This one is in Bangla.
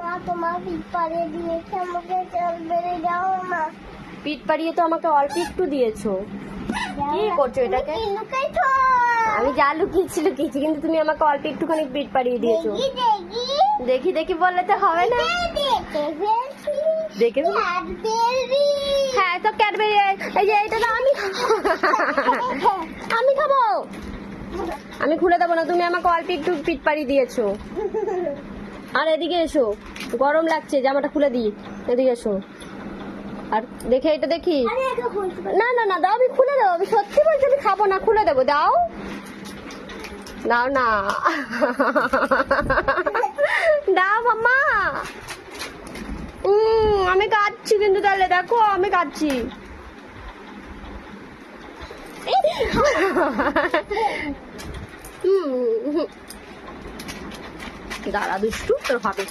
মা তোমার পিঠ পাড়িয়ে দিয়েছে আমাকে চল বেড়ে যাও না পিঠ পাড়িয়ে তো আমাকে অল্প একটু দিয়েছ। কি করছ এটাকে? আমি যা লুকিয়েছি লুকিয়েছি কিন্তু তুমি আমাকে অল্প একটুখানি পিঠ পাড়িয়ে দিয়েছ। দেখি দেখি। বললে তো হবে না। দেখে হ্যাঁ তো ক্যাডবেরি এই যে এটা তো আমি আমি খাব। আমি খুলে দেবো না তুমি আমাকে অল্প একটু পিঠ পাড়িয়ে দিয়েছ। আর এদিকে এসো। গরম লাগছে জামাটা খুলে দিই। এদিকে এসো। আর দেখে এটা দেখি? না না না দাও আমি খুলে দেবো। আমি সত্যি বলছি আমি খাব না খুলে দেবো। দাও। দাও না। দাও মাম্মা। আমি কাঁদছি কিন্তু তাহলে। দেখো আমি কাঁদছি। দাঁড়া দুষ্টু তোর হবে।